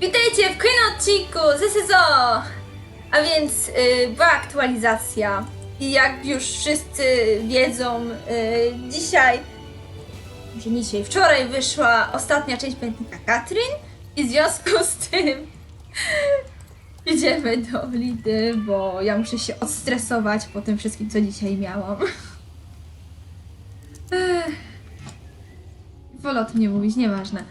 Witajcie w kolejnym odcinku ze Sezo! A więc y, była aktualizacja i jak już wszyscy wiedzą, y, dzisiaj, że nie dzisiaj, wczoraj wyszła ostatnia część pamiętnika Katrin i w związku z tym idziemy do Lidy, bo ja muszę się odstresować po tym wszystkim, co dzisiaj miałam. Wolę o tym nie mówić, nieważne.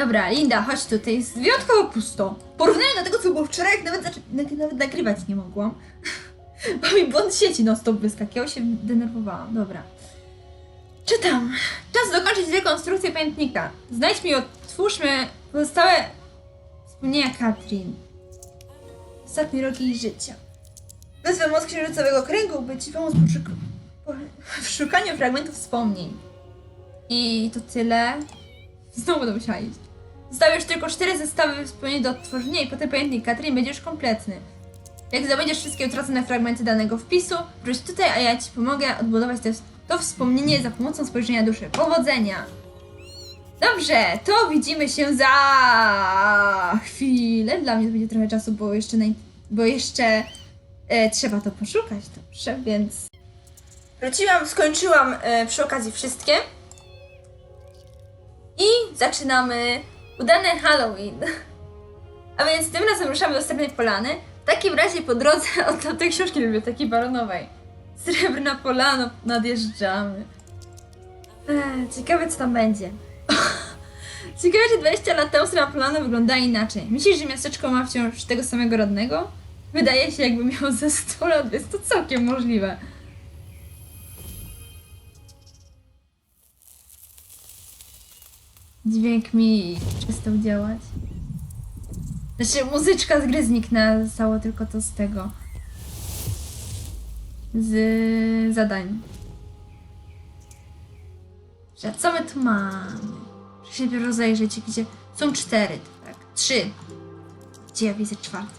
Dobra, Linda, chodź tutaj. Jest wyjątkowo pusto. Porównanie do tego, co było wczoraj, jak nawet, nawet nagrywać nie mogłam. Bo mi błąd sieci non stop wyskakiwał, się denerwowałam. Dobra. Czytam. Czas dokończyć rekonstrukcję pamiętnika. Znajdźmy i odtwórzmy pozostałe wspomnienia Katrin. Ostatni rok jej życia. Wezwę moc księżycowego kręgu, by ci pomóc w szukaniu fragmentów wspomnień. I to tyle. Znowu będę musiała iść. Już tylko cztery zestawy wspomnień do odtworzenia i potem pamiętnik Katrin będzie już kompletny. Jak zdobędziesz wszystkie utracone fragmenty danego wpisu, wróć tutaj, a ja ci pomogę odbudować te, to wspomnienie za pomocą spojrzenia duszy. Powodzenia! Dobrze, to widzimy się za chwilę. Dla mnie to będzie trochę czasu, bo jeszcze, naj... bo jeszcze e, trzeba to poszukać. Dobrze, więc... Wróciłam, skończyłam e, przy okazji wszystkie. I zaczynamy udane Halloween. A więc tym razem ruszamy do Srebrnej Polany. W takim razie po drodze od tej książki biblioteki baronowej. Srebrna Polano, nadjeżdżamy. Ech, ciekawe co tam będzie. ciekawe czy 20 lat temu Srebrna Polana wygląda inaczej. Myślisz, że miasteczko ma wciąż tego samego rodnego? Wydaje się jakby miało ze 100 lat, jest to całkiem możliwe. Dźwięk mi przestał działać. Znaczy, muzyczka z gry zniknęła, zostało tylko to z tego. Z zadań. Że co my tu mamy? Muszę się najpierw rozejrzeć, gdzie są cztery, tak? Trzy. Gdzie ja widzę czwarty?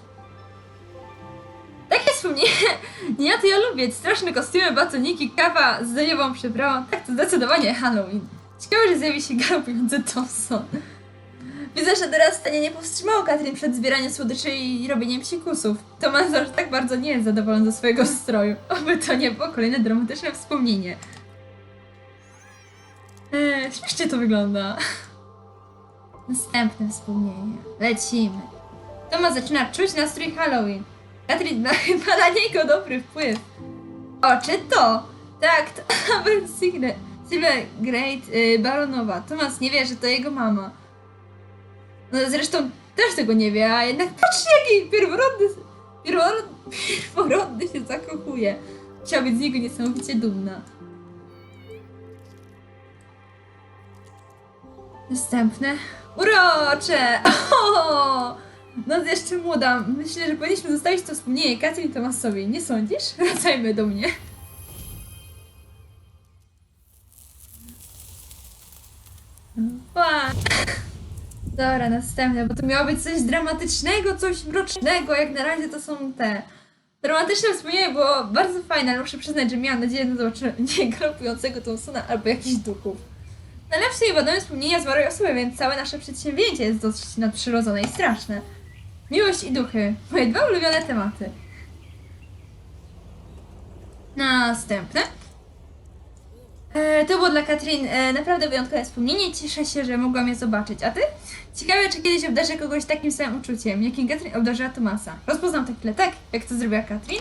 Takie wspomnienie. Nie, ja to ja lubię. Straszne kostiumy, batoniki, kawa z doniową przyprawą. Tak, to zdecydowanie Halloween. Ciekawe, że zjawi się galopujący Thompson. Widzę, że teraz stanie nie powstrzymało Katrin przed zbieraniem słodyczy i robieniem psikusów. Tomasz aż tak bardzo nie jest zadowolony ze swojego stroju. Oby to nie było kolejne dramatyczne wspomnienie. Eee, śmiesznie to wygląda. Następne wspomnienie. Lecimy. Tomasz zaczyna czuć nastrój Halloween. Katrin ma chyba na niego dobry wpływ. O, czy to? Tak, to Signet. Sylwia Great, y, Baronowa. Tomas nie wie, że to jego mama. No zresztą też tego nie wie, a jednak patrzcie jaki pierworodny, pierworodny, się zakochuje. Chciała być z niego niesamowicie dumna. Następne. Urocze! O! No jeszcze młoda. Myślę, że powinniśmy zostawić to wspomnienie Katrin Tomasowi. Nie sądzisz? Wracajmy do mnie. Dobra, następne, bo to miało być coś dramatycznego, coś mrocznego, jak na razie to są te. Dramatyczne wspomnienie było bardzo fajne, ale muszę przyznać, że miałam nadzieję na zobaczenie galopującego Thompsona albo jakichś duchów. Najlepsze i wiadomo wspomnienia zmarłej osoby, więc całe nasze przedsięwzięcie jest dosyć nadprzyrodzone i straszne. Miłość i duchy. Moje dwa ulubione tematy. Następne. E, to było dla Katrin e, naprawdę wyjątkowe wspomnienie. Cieszę się, że mogłam je zobaczyć. A ty? Ciekawe, czy kiedyś obdarzę kogoś takim samym uczuciem, jakim Katrin obdarzyła Tomasa. Rozpoznam to chwilę tak, jak to zrobiła Katrin.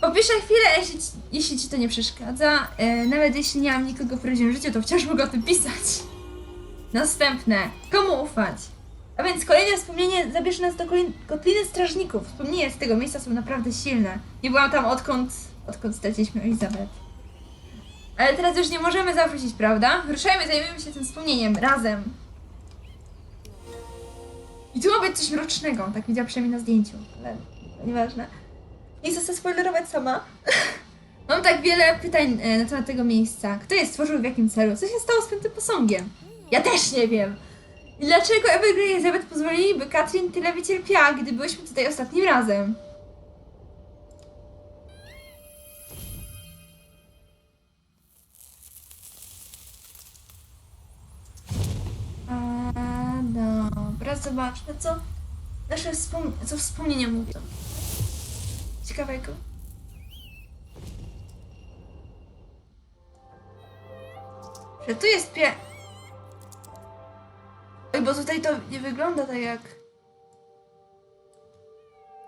Popiszę chwilę, jeśli, ci- jeśli ci to nie przeszkadza. E, nawet jeśli nie mam nikogo w prawdziwym życiu, to wciąż mogę o tym pisać. Następne. Komu ufać? A więc kolejne wspomnienie zabierze nas do Kotliny Strażników. Wspomnienia z tego miejsca są naprawdę silne. Nie byłam tam odkąd, odkąd straciliśmy Elizabeth. Ale teraz już nie możemy zawrócić, prawda? Ruszajmy, zajmiemy się tym wspomnieniem, razem. I tu ma być coś mrocznego, tak widziałam przynajmniej na zdjęciu, ale nieważne. Nie chcę spoilerować sama. Mam tak wiele pytań e, na temat tego miejsca. Kto je stworzył, w jakim celu? Co się stało z piątym posągiem? Ja też nie wiem. I dlaczego Evergreen i Elizabeth pozwolili, by Katrin tyle wycierpiała, gdy byliśmy tutaj ostatnim razem? Zobaczmy, co nasze wspom- co wspomnienia mówią. Ciekawego. Że tu jest pie... Oj, bo tutaj to nie wygląda tak jak...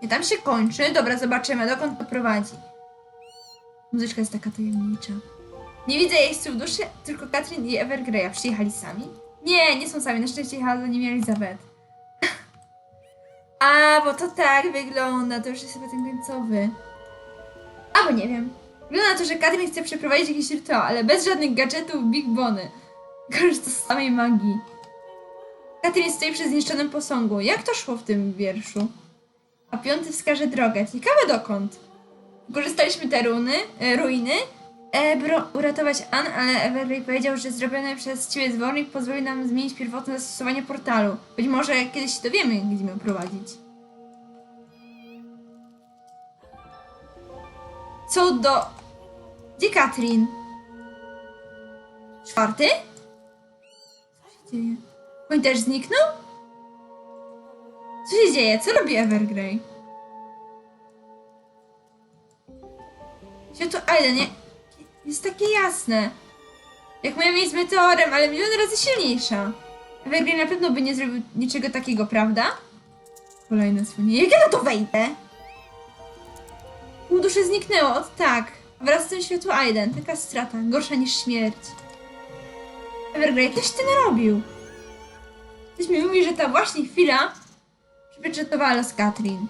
Nie, tam się kończy. Dobra, zobaczymy, dokąd to prowadzi. Muzyczka jest taka tajemnicza. Nie widzę jeźdźców duszy, tylko Katrin i Evergreya. Przyjechali sami? Nie, nie są sami. Na szczęście jechała za nimi Elizabeth. A, bo to tak wygląda. To już jest chyba ten końcowy. Albo nie wiem. Wygląda na to, że Katrin chce przeprowadzić jakiś rytuał, ale bez żadnych gadżetów Big Bony. Korzysta z samej magii. Katrin stoi przy zniszczonym posągu. Jak to szło w tym wierszu? A piąty wskaże drogę. Ciekawe dokąd. Korzystaliśmy te runy, e, ruiny, e, by ro- uratować Ann, ale Everly powiedział, że zrobiony przez ciebie zwornik pozwoli nam zmienić pierwotne zastosowanie portalu. Być może kiedyś się dowiemy, gdzie mamy prowadzić. Co do... Gdzie Katrin? Czwarty? Co się dzieje? On też zniknął? Co się dzieje? Co robi Evergrey? Światło Aiden nie... jest takie jasne. Jak moja mieć z meteorem, ale milion razy silniejsza. Evergrey na pewno by nie zrobił niczego takiego, prawda? Kolejne wspomnienie. Jak ja na to wejdę? Pół duszy zniknęło, od tak. Wraz z tym światło Aiden. Taka strata, gorsza niż śmierć. Evergrey, coś ty narobił. Ktoś mi mówi, że ta właśnie chwila przypieczętowała los Katrin.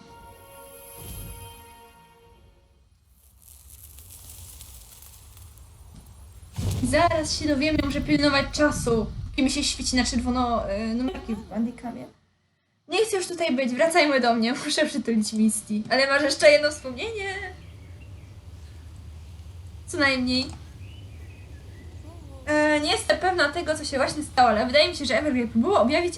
Zaraz się dowiemy, muszę pilnować czasu. Kiedy mi się świeci na czerwono y, numerki w bandikamie. Nie chcę już tutaj być, wracajmy do mnie, muszę przytulić Misty. Ale masz jeszcze jedno wspomnienie? Co najmniej. E, nie jestem pewna tego, co się właśnie stało, ale wydaje mi się, że Evergrey próbował objawić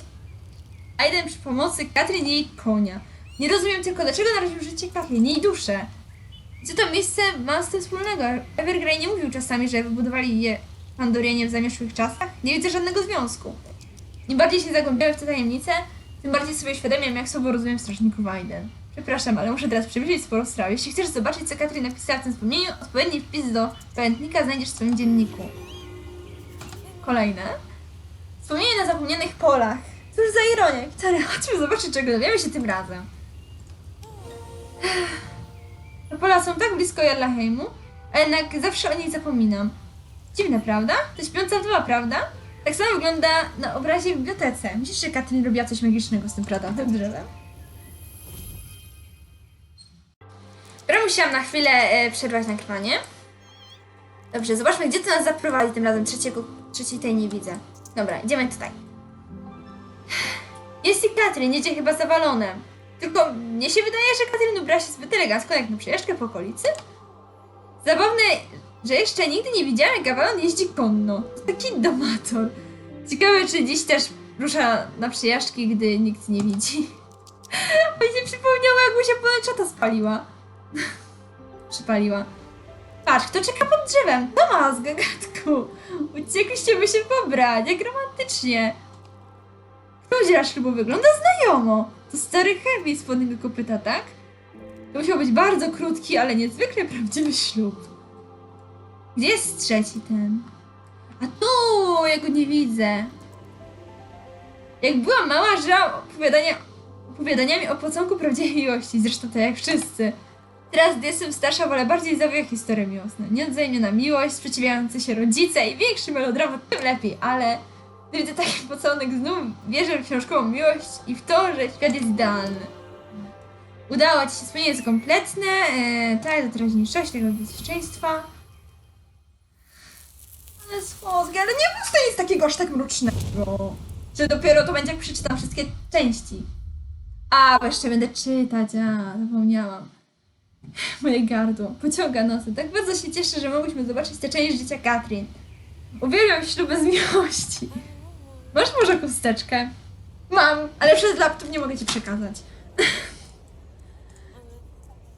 Aiden przy pomocy Katrin i jej konia. Nie rozumiem tylko, dlaczego naraził życie Katrin, jej duszę. Co to miejsce ma z tym wspólnego? Evergrey nie mówił czasami, że wybudowali je Pandorianie w zamieszłych czasach? Nie widzę żadnego związku. Im bardziej się zagłębiałem w tę tajemnicę, tym bardziej sobie uświadamiam, jak słabo rozumiem strażników Aiden. Przepraszam, ale muszę teraz przybliżyć sporo spraw. Jeśli chcesz zobaczyć, co Katrin napisała w tym wspomnieniu, odpowiedni wpis do pamiętnika znajdziesz w swoim dzienniku. Kolejne. Wspomnienie na zapomnianych polach. Cóż za ironia. Wcale, chodźmy zobaczyć, czego dowiemy się tym razem. Te pola są tak blisko Jarlacheimu, a jednak zawsze o niej zapominam. Dziwne, prawda? To śpiąca wdowa, prawda? Tak samo wygląda na obrazie w bibliotece. Myślisz, że Katrin robiła coś magicznego z tym pradawnym drzewem? Dobra, musiałam na chwilę e, przerwać nagrywanie. Dobrze, zobaczmy, gdzie to nas zaprowadzi tym razem. Trzeciego, trzeciej tej nie widzę. Dobra, idziemy tutaj. Jest i Katrin, jedzie chyba za Walonem. Tylko mnie się wydaje, że Katrin ubrała się zbyt elegancko jak na przejażdżkę po okolicy. Zabawne, że jeszcze nigdy nie widziałem, jak Avalon jeździ konno. To taki domator. Ciekawe, czy dziś też rusza na przejażdżki, gdy nikt nie widzi. Mi się przypomniało, jak mu się planeczata spaliła. Przypaliła. Patrz, kto czeka pod drzewem? Tomas, gagatku. Uciekliście by się pobrać, jak romantycznie. Kto ślubu? Wygląda znajomo. To stary Herbie z spodnego kopyta, tak? To musiał być bardzo krótki, ale niezwykle prawdziwy ślub. Gdzie jest trzeci ten? A tu, ja go nie widzę. Jak byłam mała, żyłam opowiadania, opowiadaniami o pocałunku prawdziwej miłości, zresztą to jak wszyscy. Teraz, gdy jestem starsza, wolę bardziej zawiłe historie miłosne. Nieodzajemniona miłość, sprzeciwiający się rodzice i większy melodramat, tym lepiej, ale widzę taki pocałunek znów, wierzę w książkową miłość i w to, że świat jest idealny. Udało Ci się, spełnienie jest kompletne, e, tak, do teraźniejszości, tego bezpieczeństwa. Ale słodkie, ale nie mów, to nic takiego aż tak mrocznego. Że dopiero to będzie, jak przeczytam wszystkie części. A, bo jeszcze będę czytać, a, zapomniałam. Moje gardło, pociąga nosy. Tak bardzo się cieszę, że mogliśmy zobaczyć tę część życia Katrin. Uwielbiam śluby z miłości. Masz może chusteczkę? Mam, ale przez laptop nie mogę ci przekazać.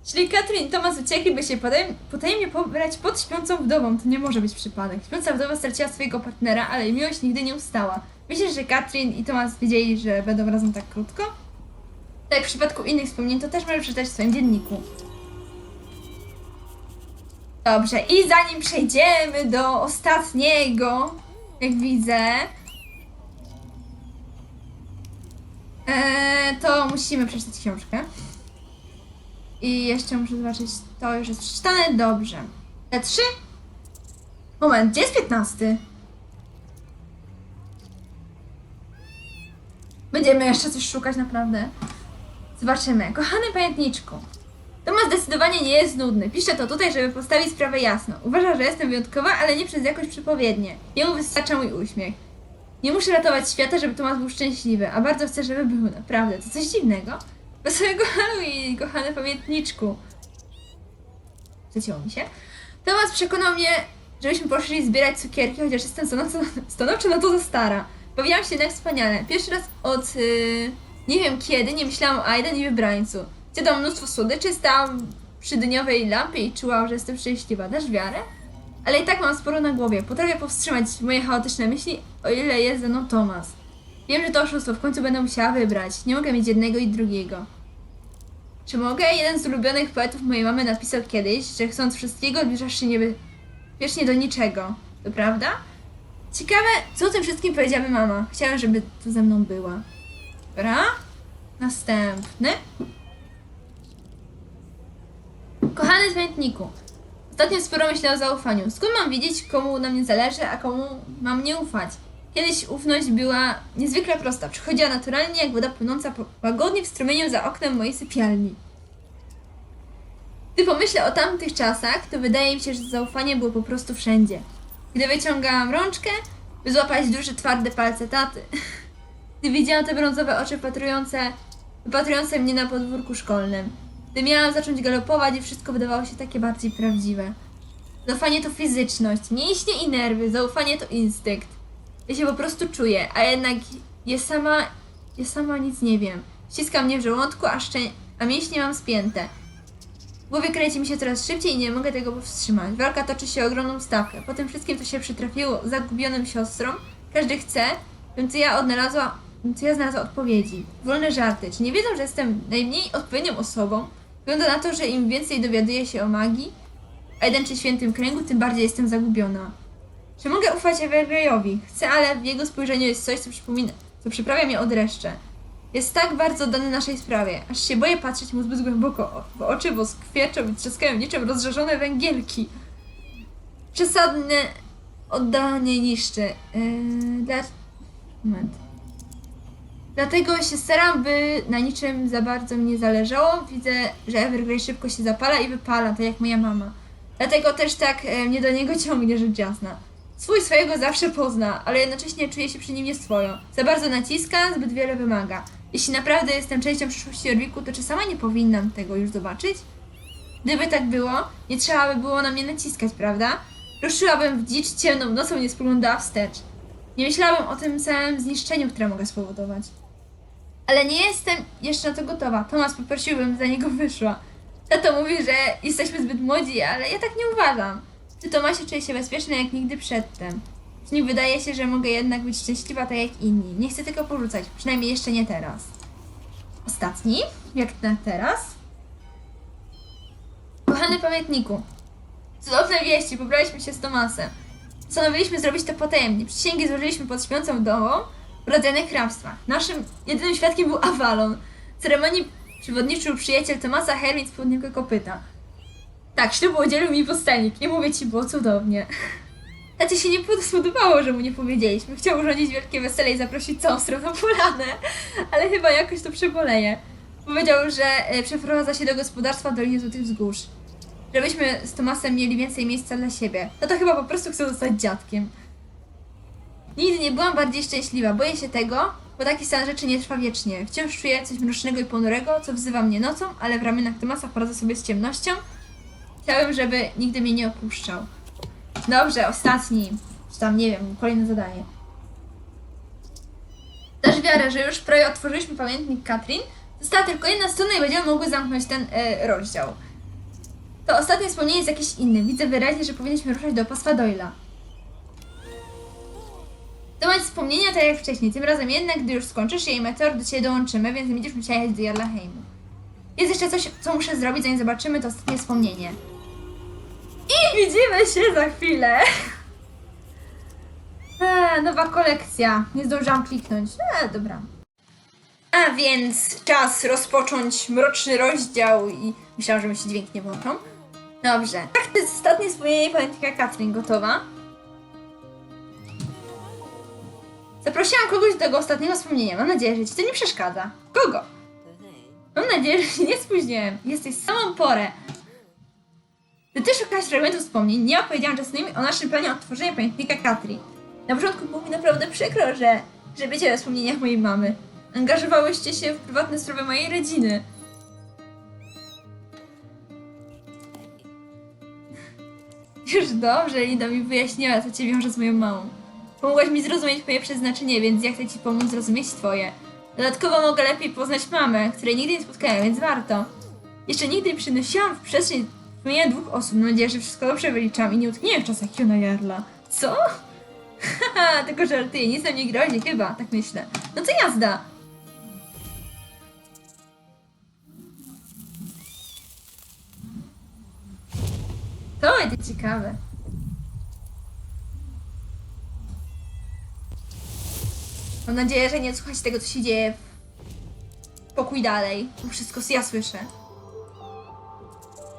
Jeśli Katrin i Tomas uciekli, by się potajem, potajemnie pobrać pod śpiącą wdową, to nie może być przypadek. Śpiąca wdowa straciła swojego partnera, ale jej miłość nigdy nie ustała. Myślisz, że Katrin i Tomas wiedzieli, że będą razem tak krótko? Tak jak w przypadku innych wspomnień, to też możesz przeczytać w swoim dzienniku. Dobrze, i zanim przejdziemy do ostatniego, jak widzę, e, to musimy przeczytać książkę. I jeszcze muszę zobaczyć, to już jest przeczytane dobrze. Te trzy? Moment, gdzie jest 15? Będziemy jeszcze coś szukać naprawdę. Zobaczymy. Kochany pamiętniczku. Tomasz zdecydowanie nie jest nudny. Piszę to tutaj, żeby postawić sprawę jasno. Uważa, że jestem wyjątkowa, ale nie przez jakoś przepowiednię. Jemu wystarcza mój uśmiech. Nie muszę ratować świata, żeby Tomasz był szczęśliwy, a bardzo chcę, żeby był naprawdę. To coś dziwnego. Wesołego Halloween, kochany pamiętniczku. Zacięło mi się. Tomasz przekonał mnie, żebyśmy poszli zbierać cukierki, chociaż jestem stanowczo, stanowczo na to za stara. Bawiłam się jednak wspaniale. Pierwszy raz od yy, nie wiem kiedy nie myślałam o Aiden i wybrańcu. Zjadłam mnóstwo słodyczy, stałam przy dyniowej lampie i czułam, że jestem szczęśliwa. Dasz wiarę? Ale i tak mam sporo na głowie. Potrafię powstrzymać moje chaotyczne myśli, o ile jest ze mną Tomas. Wiem, że to oszustwo, w końcu będę musiała wybrać. Nie mogę mieć jednego i drugiego. Czy mogę? Jeden z ulubionych poetów mojej mamy napisał kiedyś, że chcąc wszystkiego, zbliżasz się nieby... wiecznie do niczego. To prawda? Ciekawe, co o tym wszystkim powiedziałaby mama. Chciałem, żeby to ze mną była. Dobra? Następny. Kochany pamiętniku. Ostatnio sporo myślę o zaufaniu. Skąd mam wiedzieć, komu na mnie zależy, a komu mam nie ufać? Kiedyś ufność była niezwykle prosta. Przychodziła naturalnie, jak woda płynąca łagodnie w strumieniu za oknem mojej sypialni. Gdy pomyślę o tamtych czasach, to wydaje mi się, że zaufanie było po prostu wszędzie. Gdy wyciągałam rączkę, by złapać duże, twarde palce taty. Gdy widziałam te brązowe oczy wpatrujące, wypatrujące mnie na podwórku szkolnym. Gdy miałam zacząć galopować i wszystko wydawało się takie bardziej prawdziwe. Zaufanie to fizyczność, mięśnie i nerwy, zaufanie to instynkt. Ja się po prostu czuję, a jednak ja sama, ja sama nic nie wiem. Ściska mnie w żołądku, a, szczę, a mięśnie mam spięte. W głowie kręci mi się coraz szybciej i nie mogę tego powstrzymać. Walka toczy się o ogromną stawkę. Po tym wszystkim, co się przytrafiło zagubionym siostrom, każdy chce, bym co ja odnalazła, bym co ja znalazła odpowiedzi. Wolne żarty. Czy nie wiedzą, że jestem najmniej odpowiednią osobą? Wygląda na to, że im więcej dowiaduję się o magii, a jeden czy świętym kręgu, tym bardziej jestem zagubiona. Czy mogę ufać Evergrayowi? Chcę, ale w jego spojrzeniu jest coś, co przypomina, co przyprawia mnie od dreszcze. Jest tak bardzo oddany naszej sprawie, aż się boję patrzeć mu zbyt głęboko w oczy, bo skwierczą i trzaskają niczym rozżarzone węgielki. Przesadne oddanie niszczy. Yy, dla... Moment. Dlatego się staram, by na niczym za bardzo mi nie zależało. Widzę, że Evergrey szybko się zapala i wypala, tak jak moja mama. Dlatego też tak e, mnie do niego ciągnie, rzecz jasna. Swój swojego zawsze pozna, ale jednocześnie czuje się przy nim nieswojo. Za bardzo naciska, zbyt wiele wymaga. Jeśli naprawdę jestem częścią przyszłości Orwiku, to czy sama nie powinnam tego już zobaczyć? Gdyby tak było, nie trzeba by było na mnie naciskać, prawda? Ruszyłabym w dzicz ciemną nocą nie spoglądała wstecz. Nie myślałabym o tym samym zniszczeniu, które mogę spowodować. Ale nie jestem jeszcze na to gotowa. Tomas poprosiłbym, za niego wyszła. Tato mówi, że jesteśmy zbyt młodzi, ale ja tak nie uważam. Przy Tomasie czuję się bezpieczna jak nigdy przedtem. Przy nim wydaje się, że mogę jednak być szczęśliwa tak jak inni. Nie chcę tego porzucać, przynajmniej jeszcze nie teraz. Ostatni, jak na teraz. Kochany pamiętniku, cudowne wieści, pobraliśmy się z Tomasem. Postanowiliśmy zrobić to potajemnie. Przysięgi złożyliśmy pod śpiącą wdową w rodzajnych hrabstwach. Naszym jedynym świadkiem był Avalon. Ceremonii przewodniczył przyjaciel Tomasa Hermit z południowego kopyta. Tak, ślubu udzielił mi pustelnik i mówię ci, było cudownie. Tacie się nie spodobało, że mu nie powiedzieliśmy. Chciał urządzić wielkie wesele i zaprosić całą stronę polanę, ale chyba jakoś to przeboleje. Powiedział, że e, przeprowadza się do gospodarstwa w Dolinie Złotych Wzgórz. Żebyśmy z Tomasem mieli więcej miejsca dla siebie. No to chyba po prostu chce zostać dziadkiem. Nigdy nie byłam bardziej szczęśliwa. Boję się tego, bo taki stan rzeczy nie trwa wiecznie. Wciąż czuję coś mrocznego i ponurego, co wzywa mnie nocą, ale w ramionach Tomasa poradzę sobie z ciemnością. Chciałem, żeby nigdy mnie nie opuszczał. Dobrze, ostatni. Czy tam, nie wiem, kolejne zadanie. Dasz wiarę, że już prawie otworzyliśmy pamiętnik Katrin. Została tylko jedna strona i będziemy mogły zamknąć ten e, rozdział. To ostatnie wspomnienie jest jakieś inne. Widzę wyraźnie, że powinniśmy ruszać do opactwa Doyla. To masz wspomnienia tak jak wcześniej. Tym razem jednak, gdy już skończysz jej meteor, do ciebie dołączymy, więc będziesz musiała jechać do Jarlaheimu. Jest jeszcze coś, co muszę zrobić, zanim zobaczymy to ostatnie wspomnienie. I widzimy się za chwilę. Eee, nowa kolekcja. Nie zdążyłam kliknąć. Eee, dobra. A więc czas rozpocząć mroczny rozdział i myślałam, że mi się dźwięk nie włączą. Dobrze. Tak, to jest ostatnie wspomnienie pamiętnika Katrin. Gotowa? Zaprosiłam kogoś do tego ostatniego wspomnienia. Mam nadzieję, że ci to nie przeszkadza. Kogo? Mam nadzieję, że się nie spóźniłem. Jesteś samą porę. Ty szukałaś fragmentu wspomnień, nie opowiedziałam Justinowi o naszym planie odtworzenia pamiętnika Katrin. Na początku było mi naprawdę przykro, że, że wiecie o wspomnieniach mojej mamy. Angażowałyście się w prywatne sprawy mojej rodziny. Już dobrze, Linda mi wyjaśniła, co cię wiąże z moją mamą. Pomogłaś mi zrozumieć moje przeznaczenie, więc ja chcę ci pomóc zrozumieć twoje. Dodatkowo mogę lepiej poznać mamę, której nigdy nie spotkałem, więc warto. Jeszcze nigdy nie przynosiłam w przestrzeń wspomnienia dwóch osób. Mam nadzieję, że wszystko dobrze wyliczam i nie utknięłem w czasach Jona Jarla. Co? Haha, tylko żartuję, nic nam nie grozi, chyba, tak myślę. No to jazda! To będzie ciekawe. Mam nadzieję, że nie słuchacie tego, co się dzieje pokój dalej. To wszystko ja słyszę.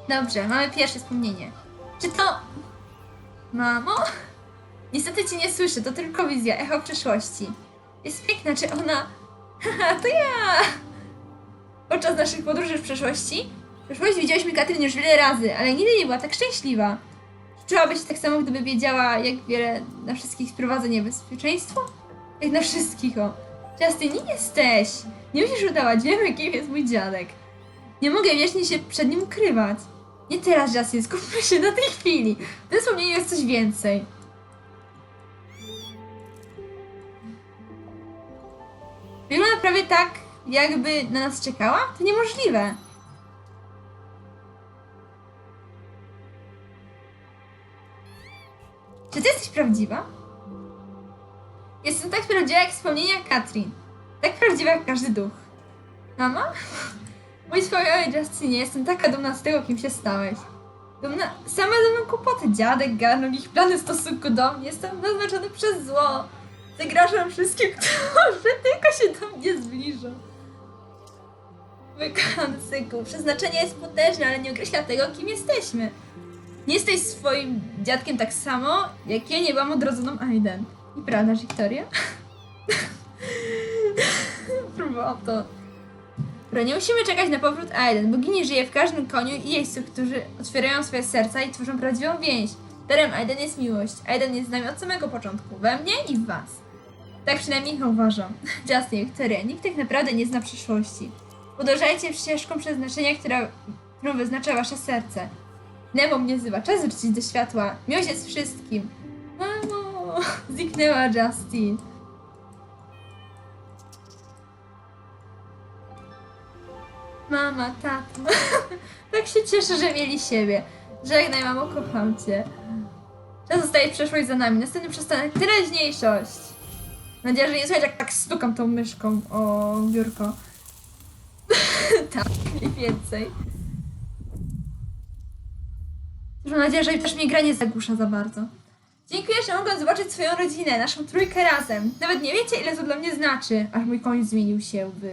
Dobrze, mamy pierwsze wspomnienie. Czy to... Mamo? Niestety cię nie słyszę, to tylko wizja, echo przyszłości. Jest piękna, czy ona... Haha, to ja! Podczas naszych podróży w przeszłości, w przeszłości widziałyśmy Katrin już wiele razy, ale nigdy nie była tak szczęśliwa. Czułabyś się tak samo, gdyby wiedziała, jak wiele na wszystkich sprowadza niebezpieczeństwo? Jak na wszystkich, o. Justin, nie jesteś! Nie musisz udawać, wiemy, kim jest mój dziadek. Nie mogę wiecznie się przed nim ukrywać. Nie teraz, Justin, skupmy się na tej chwili. W tym wspomnieniu jest coś więcej. Wygląda prawie tak, jakby na nas czekała? To niemożliwe. Czy ty jesteś prawdziwa? Jestem tak prawdziwa jak wspomnienia Katrin. Tak prawdziwa jak każdy duch. Mama? Mój wspomniany Justinie, jestem taka dumna z tego, kim się stałeś. Dumna, same ze mną kłopoty, dziadek, garnął ich plany w stosunku do mnie, jestem naznaczony przez zło. Zagrażam wszystkim, którzy tylko się do mnie zbliżą. Wykonany cykl. Przeznaczenie jest potężne, ale nie określa tego, kim jesteśmy. Nie jesteś swoim dziadkiem tak samo, jak ja nie byłam odrodzoną Aiden. Nieprawdaż, Wiktoria? Próbowałam to. Dobra, nie musimy czekać na powrót Aiden. Bogini żyje w każdym koniu i jeźdźcu, którzy otwierają swoje serca i tworzą prawdziwą więź. Darem Aiden jest miłość. Aiden jest z nami od samego początku. We mnie i w was. Tak przynajmniej uważam. Justin i Wiktoria, nikt tak naprawdę nie zna przyszłości. Podążajcie ścieżką przeznaczenia, która, którą wyznacza wasze serce. Nemo mnie wzywa. Czas wrócić do światła. Miłość jest wszystkim. Mamo, zniknęła Justin. Mama, tato. tak się cieszę, że mieli siebie. Żegnaj, mamo, kocham cię. Czas zostaje przeszłość za nami. Następny przystanek teraźniejszość. Mam nadzieję, że nie słychać, jak tak stukam tą myszką o biurko. tak, i więcej. Mam nadzieję, że też mnie gra nie zagłusza za bardzo. Dziękuję, że mogłam zobaczyć swoją rodzinę, naszą trójkę razem. Nawet nie wiecie, ile to dla mnie znaczy, aż mój koń zmienił się w...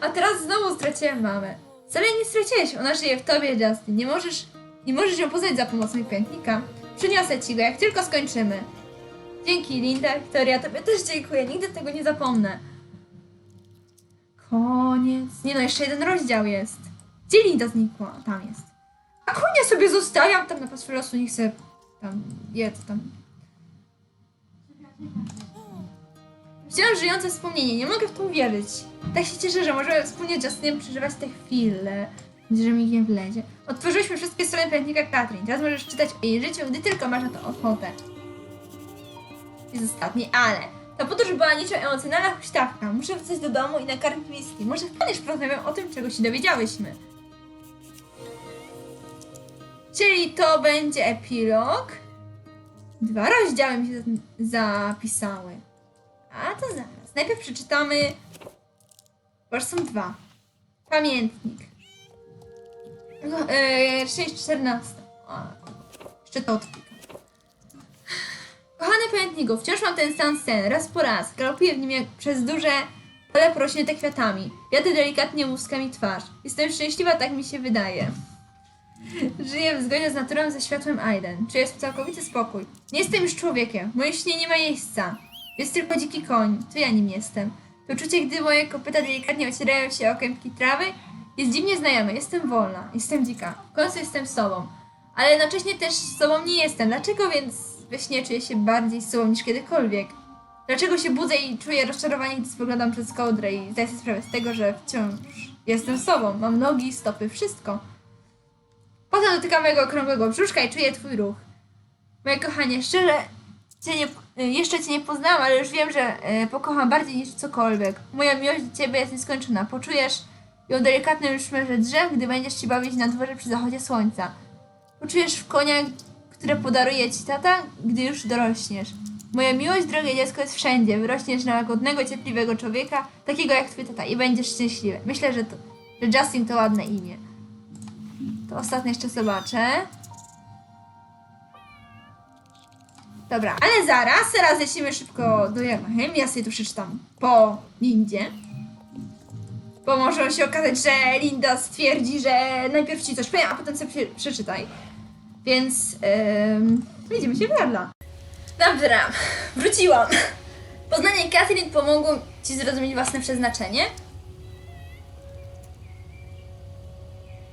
A teraz znowu straciłem mamę. Wcale nie straciłeś, ona żyje w tobie, Justin. Nie możesz, nie możesz ją poznać za pomocą pętnika. Przyniosę ci go, jak tylko skończymy. Dzięki, Linda, Wiktoria, tobie też dziękuję, nigdy tego nie zapomnę. Koniec. Nie no, jeszcze jeden rozdział jest. Gdzie Linda znikła? Tam jest. A konia sobie zostawiam tam na pastwę losu, niech se tam je, co tam. Wciąż żyjące wspomnienie, nie mogę w to uwierzyć. Tak się cieszę, że możemy wspólnie z Justinem przeżywać te chwile. Że mi nie wlezie. Otworzyliśmy wszystkie strony pamiętnika Katrin. Teraz możesz czytać o jej życiu, gdy tylko masz na to ochotę. Jest ostatni, ale ta podróż była niczym emocjonalna huśtawka. Muszę wrócić do domu i nakarmić whisky. Może wpadniesz porozmawiam o tym, czego się dowiedziałyśmy. Czyli to będzie epilog. Dwa rozdziały mi się za- zapisały. A to zaraz. Najpierw przeczytamy. Bo są dwa. Pamiętnik. No, e, część 14. A, jeszcze to odklikam. Kochany pamiętniku, wciąż mam ten sam sen. Raz po raz. Galopuję w nim jak przez duże pole porośnięte kwiatami. Jadę delikatnie łuskami twarz. Jestem szczęśliwa, tak mi się wydaje. Żyję w zgodzie z naturą, ze światłem Aiden. Czuję całkowity spokój. Nie jestem już człowiekiem. Moje śnie nie ma miejsca. Jest tylko dziki koń. To ja nim jestem. To uczucie, gdy moje kopyta delikatnie ocierają się o kępki trawy, jest dziwnie znajome. Jestem wolna. Jestem dzika. W końcu jestem sobą. Ale jednocześnie też sobą nie jestem. Dlaczego więc we śnie czuję się bardziej sobą niż kiedykolwiek? Dlaczego się budzę i czuję rozczarowanie, gdy spoglądam przez kołdrę i zdaję sobie sprawę z tego, że wciąż jestem sobą. Mam nogi, stopy, wszystko. Potem dotykam mojego okrągłego brzuszka i czuję twój ruch. Moje kochanie, szczerze, cię nie, jeszcze cię nie poznałam, ale już wiem, że y, pokocham bardziej niż cokolwiek. Moja miłość do ciebie jest nieskończona. Poczujesz ją delikatnym szmerze drzew, gdy będziesz się bawić na dworze przy zachodzie słońca. Poczujesz w konia, które podaruje ci tata, gdy już dorośniesz. Moja miłość, drogie dziecko, jest wszędzie. Wyrośniesz na łagodnego, cierpliwego człowieka, takiego jak twój tata i będziesz szczęśliwy. Myślę, że, to, że Justin to ładne imię. To ostatnie jeszcze zobaczę. Dobra, ale zaraz, teraz lecimy szybko do Yamahem. Ja sobie to przeczytam po Lindzie. Bo może się okazać, że Linda stwierdzi, że najpierw ci coś powiem, a potem sobie prze- przeczytaj. Więc ym, widzimy się w Werla. Dobra, wróciłam. Poznanie Catherine pomogło ci zrozumieć własne przeznaczenie.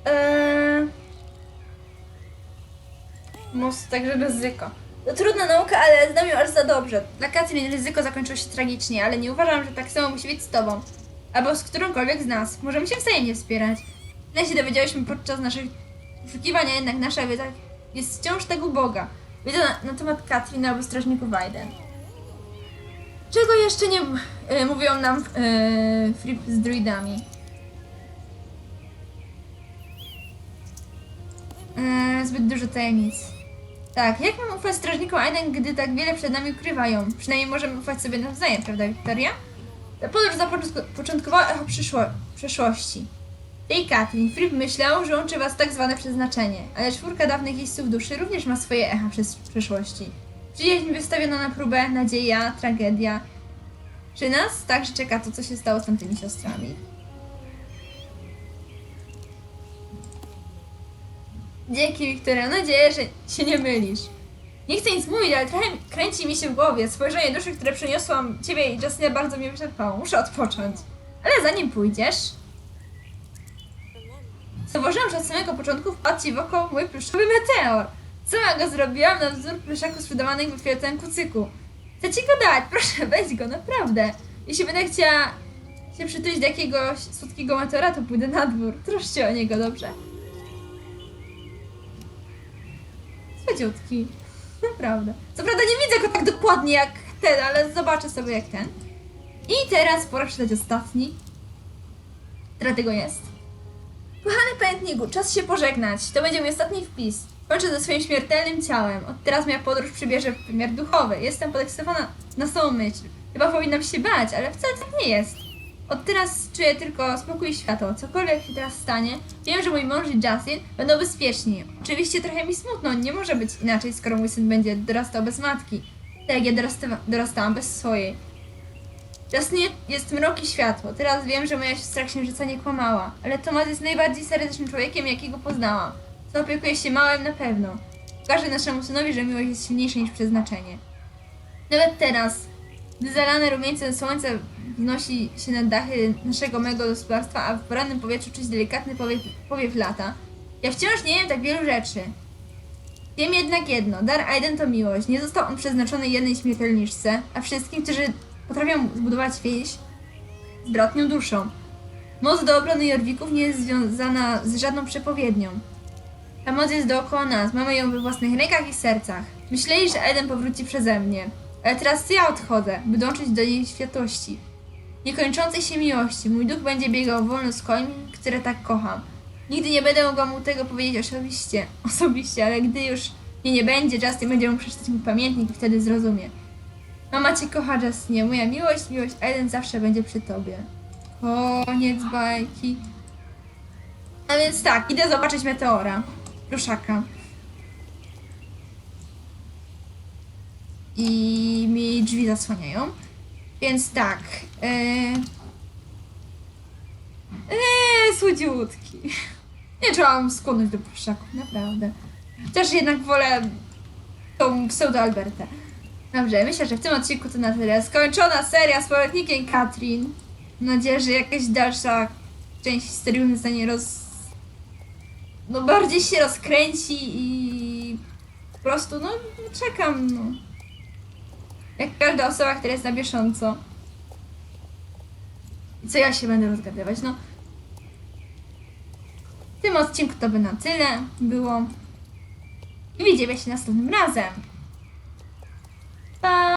Eee... Most, także ryzyko. To trudna nauka, ale znam ją aż za dobrze. Dla Katrin ryzyko zakończyło się tragicznie, ale nie uważam, że tak samo musi być z tobą. Albo z którąkolwiek z nas. Możemy się wzajemnie wspierać. Tyle się dowiedziałyśmy podczas naszych poszukiwania, jednak nasza wiedza jest wciąż tak uboga. Wiedza na, na temat Katrin albo strażników Aiden. Czego jeszcze nie y, mówią nam y, Flip z druidami? Yy, zbyt dużo tajemnic. Tak, jak mam ufać strażnikom Aiden, gdy tak wiele przed nami ukrywają? Przynajmniej możemy ufać sobie nawzajem, prawda, Wiktoria? Ta podróż zapoczątkowała echo przyszło- przeszłości. Tej Katrin, Fripp myślał, że łączy was tak zwane przeznaczenie, ale czwórka dawnych jeźdźców duszy również ma swoje echa przez przeszłości. Przyjaźń wystawiona na próbę, nadzieja, tragedia. Czy nas także czeka to, co się stało z tamtymi siostrami? Dzięki, Wiktoria. Mam nadzieję, że się nie mylisz. Nie chcę nic mówić, ale trochę kręci mi się w głowie. Spojrzenie duszy, które przeniosłam ciebie i Justina bardzo mnie wyczerpało. Muszę odpocząć. Ale zanim pójdziesz... Zauważyłam, że od samego początku wpadł ci w oko mój pluszowy meteor. Sama go zrobiłam na wzór pluszaków sprzedawanych w fioletowym kucyku. Chcę ci go dać, proszę, weź go, naprawdę. Jeśli będę chciała się przytulić do jakiegoś słodkiego meteora, to pójdę na dwór. Troszcie o niego, dobrze? Słodziutki. Naprawdę. Co prawda nie widzę go tak dokładnie jak ten, ale zobaczę sobie jak ten. I teraz pora przeczytać ostatni. Tyle tego jest. Kochany pamiętniku, czas się pożegnać. To będzie mój ostatni wpis. Kończę ze swoim śmiertelnym ciałem. Od teraz moja podróż przybierze wymiar duchowy. Jestem podekscytowana na samą myśl. Chyba powinnam się bać, ale wcale tak nie jest. Od teraz czuję tylko spokój i światło. Cokolwiek się teraz stanie, wiem, że mój mąż i Justin będą bezpieczni. Oczywiście trochę mi smutno, nie może być inaczej, skoro mój syn będzie dorastał bez matki. Tak jak ja dorasta- dorastałam bez swojej. Jasnie jest mrok i światło. Teraz wiem, że moja siostra księżyca nie kłamała, ale Tomasz jest najbardziej serdecznym człowiekiem, jakiego poznałam. Zaopiekuje się małym na pewno. Pokażę naszemu synowi, że miłość jest silniejsza niż przeznaczenie. Nawet teraz, gdy zalane rumieńcem słońce wznosi się nad dachy naszego małego gospodarstwa, a w porannym powietrzu czuć delikatny powiew, powiew lata, ja wciąż nie wiem tak wielu rzeczy. Wiem jednak jedno, dar Aiden to miłość. Nie został on przeznaczony jednej śmiertelniczce, a wszystkim, którzy potrafią zbudować więź z bratnią duszą. Moc do obrony Jorwików nie jest związana z żadną przepowiednią. Ta moc jest dookoła nas, mamy ją we własnych rękach i sercach. Myśleli, że Eden powróci przeze mnie, ale teraz ja odchodzę, by dążyć do jej światłości. Niekończącej się miłości, mój duch będzie biegał wolno z końmi, które tak kocham. Nigdy nie będę mogła mu tego powiedzieć osobiście, osobiście, ale gdy już Nie, nie będzie, Justin będzie mógł przeczytać mój pamiętnik i wtedy zrozumie. Mama cię kocha, Justinie, moja miłość, miłość, Aiden zawsze będzie przy tobie. Koniec bajki. A więc tak, idę zobaczyć meteora. Proszaka. I mi drzwi zasłaniają. Więc tak. Eee, słodziutki. Nie czułam skłonność do proszaków, naprawdę. Chociaż jednak wolę tą pseudo-Albertę. Dobrze, myślę, że w tym odcinku to na tyle. Skończona seria z pamiętnikiem Katrin. Mam nadzieję, że jakaś dalsza część historii zostanie roz... No bardziej się rozkręci i po prostu, no czekam, no. Jak każda osoba, która jest na bieżąco. I co ja się będę rozgadywać, no. W tym odcinku to by na tyle było. I widzimy się następnym razem. Pa!